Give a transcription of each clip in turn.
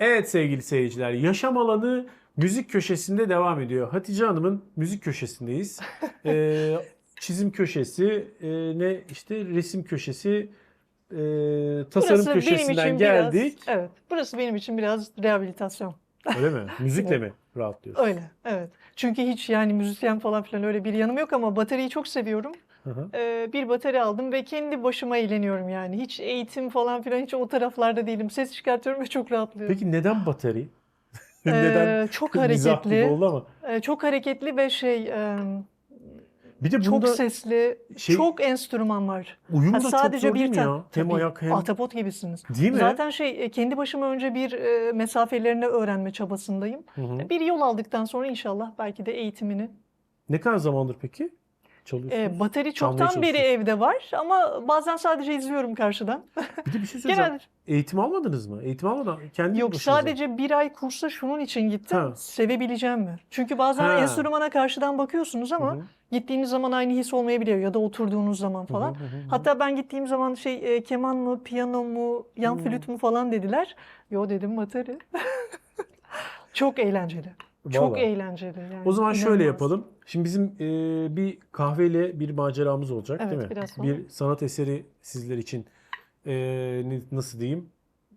Evet sevgili seyirciler, yaşam alanı müzik köşesinde devam ediyor. Hatice Hanım'ın müzik köşesindeyiz. Ee, çizim köşesi, e, ne işte resim köşesi, e, tasarım Burası köşesinden geldik. Biraz, evet. Burası benim için biraz rehabilitasyon. Öyle mi? Müzikle mi rahatlıyorsun? Öyle, evet. Çünkü hiç yani müzisyen falan filan öyle bir yanım yok ama bataryayı çok seviyorum. Hı hı. Ee, bir batarya aldım ve kendi başıma eğleniyorum yani. Hiç eğitim falan filan hiç o taraflarda değilim. Ses çıkartıyorum ve çok rahatlıyorum. Peki neden bateri? Ee, neden? çok hareketli. oldu ama. Ee, çok hareketli ve şey e, Bir de çok bunda sesli, şey- çok enstrüman var. uyum da sadece çok zor bir değil ya? Hem Tabii, ayak hem... Ahtapot gibisiniz. Değil mi? Zaten şey e, kendi başıma önce bir e, mesafelerini öğrenme çabasındayım. Hı hı. Bir yol aldıktan sonra inşallah belki de eğitimini. Ne kadar zamandır peki çalıyorsunuz? E, bateri çoktan beri evde var ama bazen sadece izliyorum karşıdan. Bir de bir şey söyleyeceğim. Eğitim almadınız mı? Eğitim almadan kendi yok sadece bir ay kursa şunun için gittim. Ha. Sevebileceğim mi? Çünkü bazen Ha. enstrümana karşıdan bakıyorsunuz ama Hı hı. gittiğiniz zaman aynı his olmayabiliyor ya da oturduğunuz zaman falan. hı hı. Hatta ben gittiğim zaman şey e, keman mı, piyano mu, yan Hmm. flüt mü falan dediler. Yo dedim bateri. Çok eğlenceli. Çok Vallahi. eğlenceli yani. O zaman şöyle inanılmaz. yapalım. Şimdi bizim e, bir kahveyle bir maceramız olacak Evet, değil mi? biraz sonra. Bir sanat eseri sizler için e, ne- nasıl diyeyim?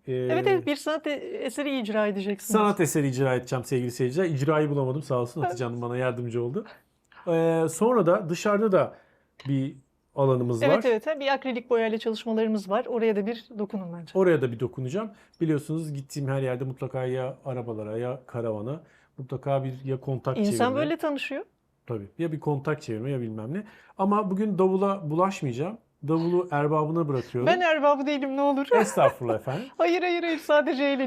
E, Evet evet bir sanat e- eseri icra edeceksiniz. Sanat eseri icra edeceğim sevgili seyirciler. İcrayı bulamadım sağ olsun Hatice Hanım bana yardımcı oldu. E, sonra da dışarıda da bir alanımız var. Evet evet bir akrilik boyayla çalışmalarımız var. Oraya da bir dokunun bence. Oraya da bir dokunacağım. Biliyorsunuz gittiğim her yerde mutlaka ya arabalara ya karavana mutlaka bir ya kontak İnsan çevirme. böyle tanışıyor. Tabii. Ya bir kontak çevirme ya bilmem ne. Ama bugün davula bulaşmayacağım. Davulu erbabına bırakıyorum. Ben erbabı değilim ne olur. Estağfurullah efendim. hayır hayır hayır sadece eğleniyorum.